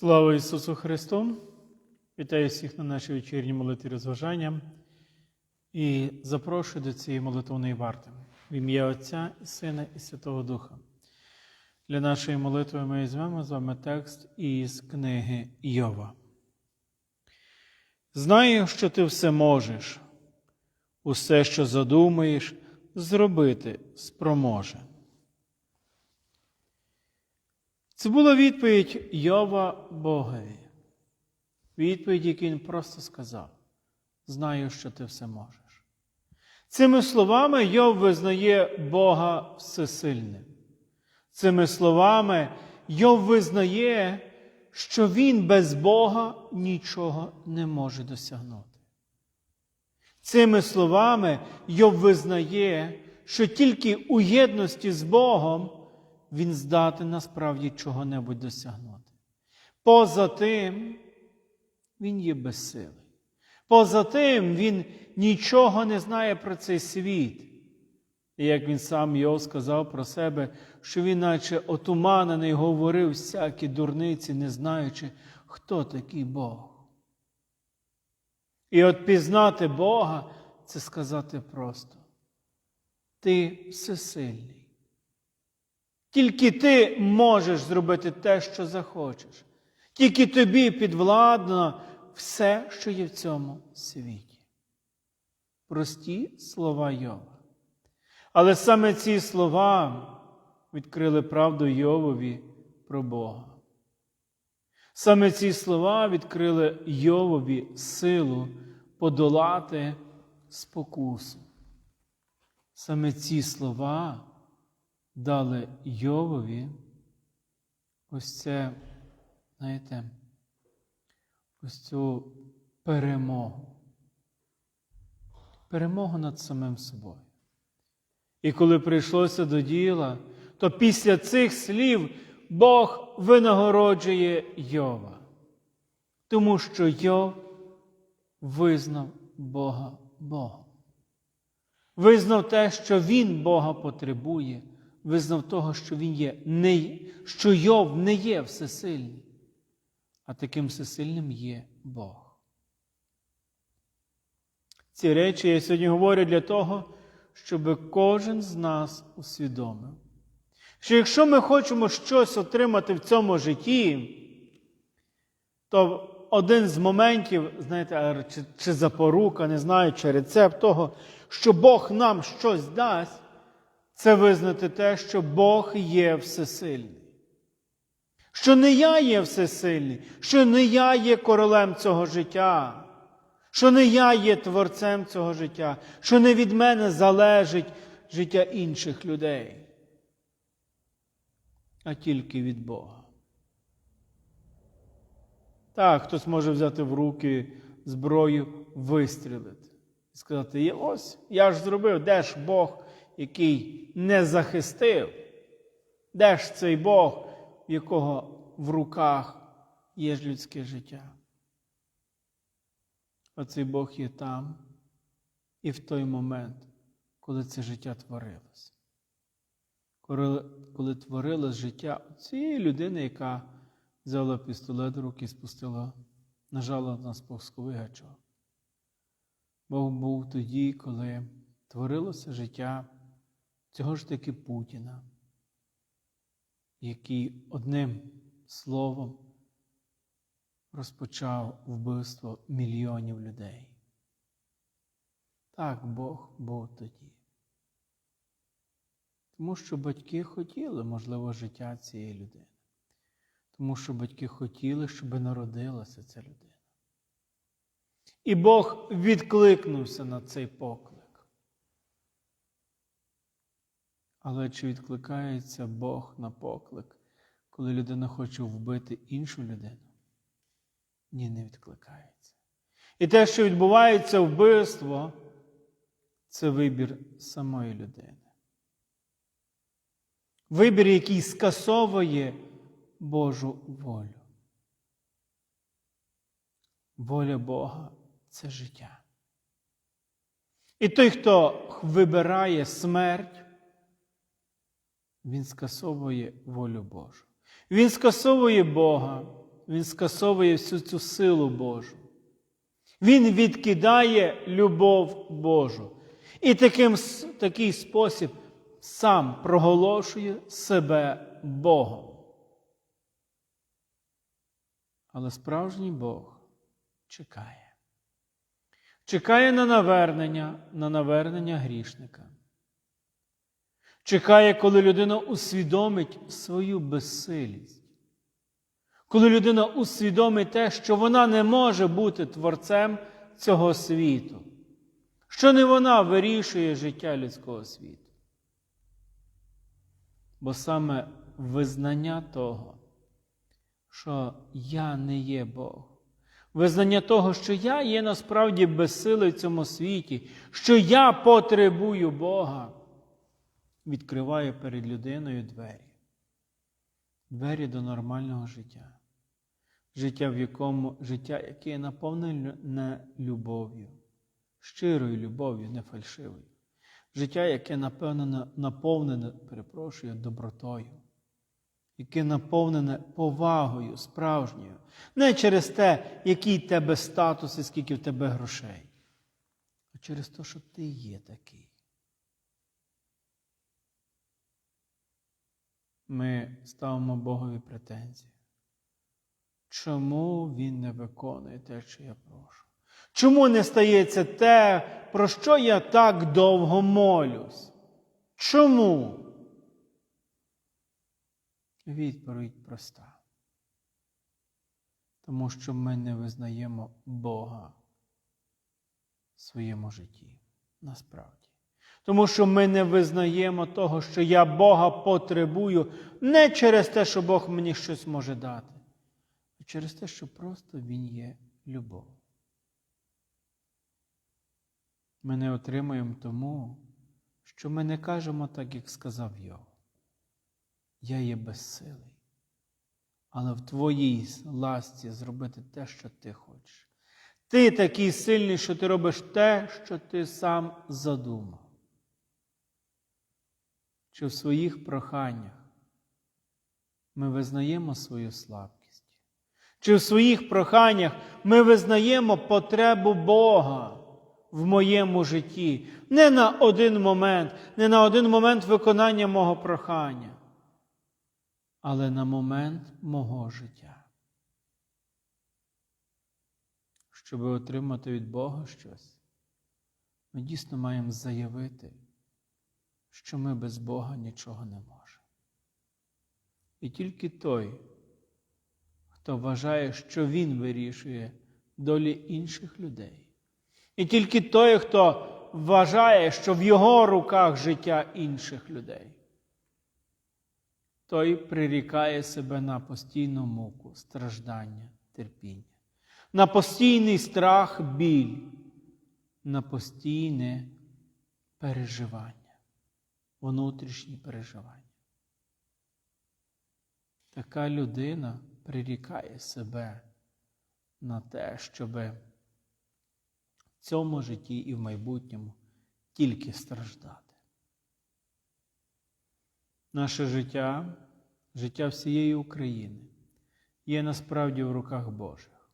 Слава Ісусу Христу! Вітаю всіх на нашій вечірній молитві розважання і запрошую до цієї молитовної варти в ім'я Отця і Сина і Святого Духа. Для нашої молитви ми візьмемо з вами текст із книги Йова. Знаю, що ти все можеш, усе, що задумаєш, зробити спроможе. Це була відповідь Йова Богові. Відповідь, яку він просто сказав: Знаю, що ти все можеш. Цими словами Йов визнає Бога всесильним. Цими словами Йов визнає, що він без Бога нічого не може досягнути. Цими словами Йов визнає, що тільки у єдності з Богом він здатен насправді чого-небудь досягнути. Поза тим, він є безсилий. Поза тим, він нічого не знає про цей світ. І як він сам Йов сказав про себе, що він, наче отуманений, говорив всякі дурниці, не знаючи, хто такий Бог. І от пізнати Бога це сказати просто. Ти всесильний. Тільки ти можеш зробити те, що захочеш. Тільки тобі підвладно все, що є в цьому світі. Прості слова Йова. Але саме ці слова відкрили правду Йовові про Бога. Саме ці слова відкрили Йовові силу подолати спокусу. Саме ці слова дали Йовові ось це, знаєте, ось цю перемогу. Перемогу над самим собою. І коли прийшлося до діла, то після цих слів Бог винагороджує Йова, тому що Йов визнав Бога Богом. Визнав те, що Він Бога потребує, визнав того, що Він є, не, що Йов не є всесильний, а таким всесильним є Бог. Ці речі я сьогодні говорю для того, щоб кожен з нас усвідомив, що якщо ми хочемо щось отримати в цьому житті, то один з моментів, знаєте, чи, чи запорука, не знаю, чи рецепт того, що Бог нам щось дасть, це визнати те, що Бог є всесильний. Що не я є всесильний, що не я є королем цього життя, що не я є творцем цього життя, що не від мене залежить життя інших людей, а тільки від Бога. Так, хтось може взяти в руки зброю, вистрілити і сказати: ось я ж зробив, де ж Бог, який не захистив, де ж цей Бог, в якого в руках є ж людське життя. Оцей Бог є там і в той момент, коли це життя творилось. Коли, творилось життя цієї людини, яка взяла пістолет в руки і спустила, нажала на спусковий гачок. Бог був тоді, коли творилося життя цього ж таки Путіна, який одним словом розпочав вбивство мільйонів людей. Так Бог був тоді. Тому що батьки хотіли, можливо, життя цієї людини. Тому що батьки хотіли, щоб народилася ця людина. І Бог відкликнувся на цей поклик. Але чи відкликається Бог на поклик, коли людина хоче вбити іншу людину? Ні, не відкликається. І те, що відбувається вбивство, це вибір самої людини. Вибір, який скасовує Божу волю. Воля Бога це життя. І той, хто вибирає смерть, він скасовує волю Божу. Він скасовує Бога, він скасовує всю цю силу Божу. Він відкидає любов Божу. І таким, такий спосіб сам проголошує себе Богом. Але справжній Бог чекає. Чекає на навернення, на навернення грішника. Чекає, коли людина усвідомить свою безсилість. Коли людина усвідомить те, що вона не може бути творцем цього світу, що не вона вирішує життя людського світу. Бо саме визнання того, що я не є Бог, визнання того, що я є насправді безсилий в цьому світі, що я потребую Бога, відкриває перед людиною двері. Двері до нормального життя. Життя, в якому життя, яке наповнене любов'ю, щирою любов'ю, не фальшивою. Життя, яке наповнене, наповнене, перепрошую, добротою, яке наповнене повагою справжньою, не через те, який в тебе статус і скільки в тебе грошей, а через те, що ти є такий. Ми ставимо Богові претензії. Чому він не виконує те, що я прошу? Чому не стається те, про що я так довго молюсь? Чому? Відповідь проста. Тому що ми не визнаємо Бога в своєму житті. Насправді. Тому що ми не визнаємо того, що я Бога потребую не через те, що Бог мені щось може дати, а через те, що просто Він є любов. Ми не отримуємо тому, що ми не кажемо так, як сказав Йов. Я є безсилий, але в твоїй ласті зробити те, що ти хочеш. Ти такий сильний, що ти робиш те, що ти сам задумав. Чи в своїх проханнях ми визнаємо свою слабкість? Чи в своїх проханнях ми визнаємо потребу Бога в моєму житті? Не на один момент, не на один момент виконання мого прохання, але на момент мого життя. Щоб отримати від Бога щось, ми дійсно маємо заявити, що ми без Бога нічого не можемо. І тільки той, хто вважає, що Він вирішує долі інших людей. І тільки той, хто вважає, що в його руках життя інших людей, той прирікає себе на постійну муку, страждання, терпіння, на постійний страх, біль, на постійне переживання, внутрішні переживання. Така людина прирікає себе на те, щоб в цьому житті і в майбутньому тільки страждати. Наше життя, життя всієї України є насправді в руках Божих.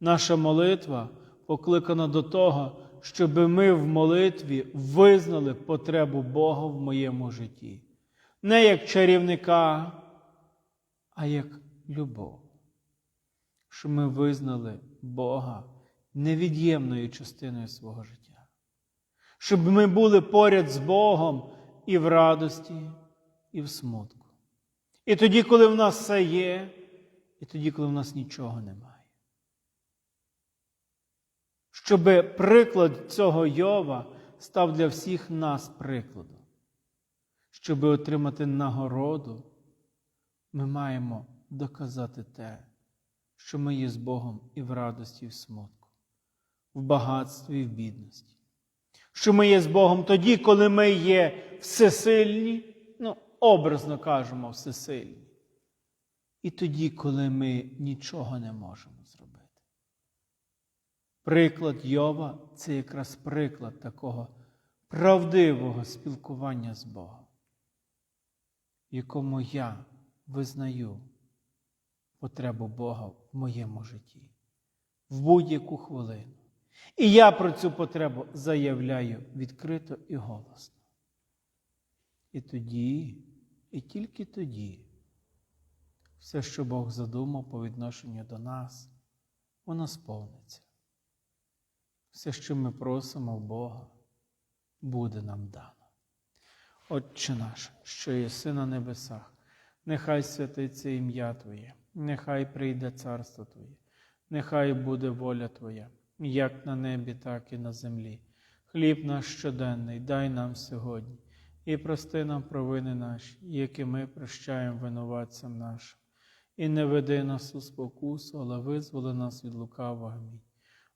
Наша молитва покликана до того, щоб ми в молитві визнали потребу Бога в моєму житті. Не як чарівника, а як любов. Щоб ми визнали Бога невід'ємною частиною свого життя. Щоб ми були поряд з Богом і в радості, і в смутку. І тоді, коли в нас все є, і тоді, коли в нас нічого немає. Щоб приклад цього Йова став для всіх нас прикладом. Щоб отримати нагороду, ми маємо доказати те, що ми є з Богом і в радості, і в смутку, в багатстві і в бідності. Що ми є з Богом тоді, коли ми є всесильні, ну, образно кажемо, всесильні. І тоді, коли ми нічого не можемо. Приклад Йова це якраз приклад такого правдивого спілкування з Богом, якому я визнаю потребу Бога в моєму житті в будь-яку хвилину. І я про цю потребу заявляю відкрито і голосно. І тоді, і тільки тоді, все, що Бог задумав по відношенню до нас, воно сповниться. Все, що ми просимо в Бога, буде нам дано. Отче наш, що єси на небесах, нехай святиться ім'я Твоє, нехай прийде царство Твоє, нехай буде воля Твоя, як на небі, так і на землі. Хліб наш щоденний дай нам сьогодні, і прости нам провини наші, які ми прощаємо винуватцям нашим. І не веди нас у спокусу, але визволи нас від лукавого. Амінь.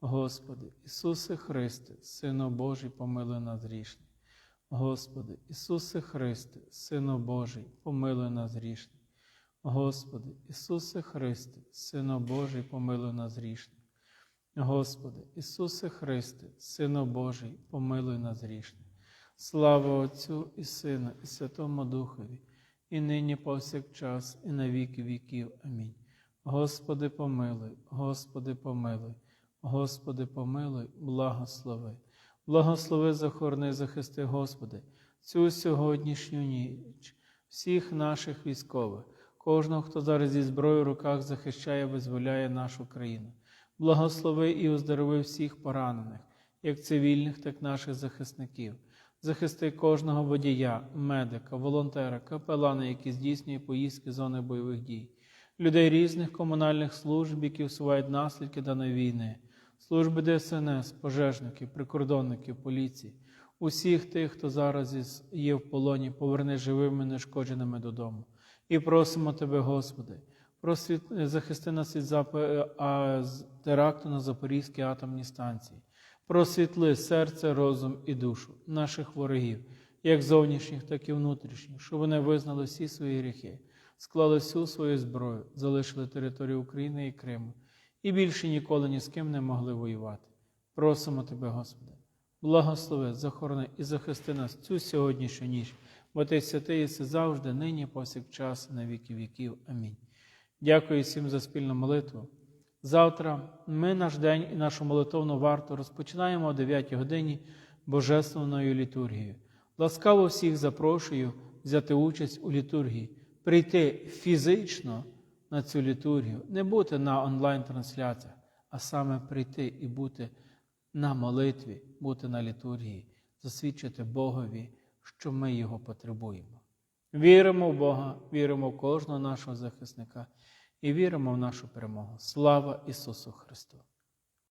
Господи, Ісусе Христе, Сину Божий, помилуй нас грішних. Господи, Ісусе Христе, Сину Божий, помилуй нас грішних. Господи, Ісусе Христе, Сину Божий, помилуй нас грішних. Господи, Ісусе Христе, Сину Божий, помилуй нас грішних. Слава Отцю і Сину, і Святому Духові, і нині повсякчас, і на віки віків. Амінь. Господи, помилуй, Господи, помилуй, Господи, помилуй, благослови. Благослови, захорони, захисти, Господи, цю сьогоднішню ніч, всіх наших військових, кожного, хто зараз зі зброєю в руках захищає, визволяє нашу країну. Благослови і оздорови всіх поранених, як цивільних, так і наших захисників. Захисти кожного водія, медика, волонтера, капелана, які здійснює поїздки зони бойових дій, людей різних комунальних служб, які усувають наслідки даної війни, служби ДСНС, пожежників, прикордонників, поліції, усіх тих, хто зараз є в полоні, поверни живими, нешкодженими додому. І просимо Тебе, Господи, просвіт... захисти нас від зап... а, теракту на Запорізькій атомній станції. Просвітли серце, розум і душу наших ворогів, як зовнішніх, так і внутрішніх, щоб вони визнали всі свої гріхи, склали всю свою зброю, залишили територію України і Криму, і більше ніколи ні з ким не могли воювати. Просимо Тебе, Господи, благослови, захорони і захисти нас цю сьогоднішню ніч, бо Ти святий єси завжди, нині, повсякчас, на віки віків. Амінь. Дякую всім за спільну молитву. Завтра ми наш день і нашу молитовну варту розпочинаємо о 9 годині Божественною літургією. Ласкаво всіх запрошую взяти участь у літургії, прийти фізично на цю літургію, не бути на онлайн-трансляціях, а саме прийти і бути на молитві, бути на літургії, засвідчити Богові, що ми Його потребуємо. Віримо в Бога, віримо в кожного нашого захисника і віримо в нашу перемогу. Слава Ісусу Христу!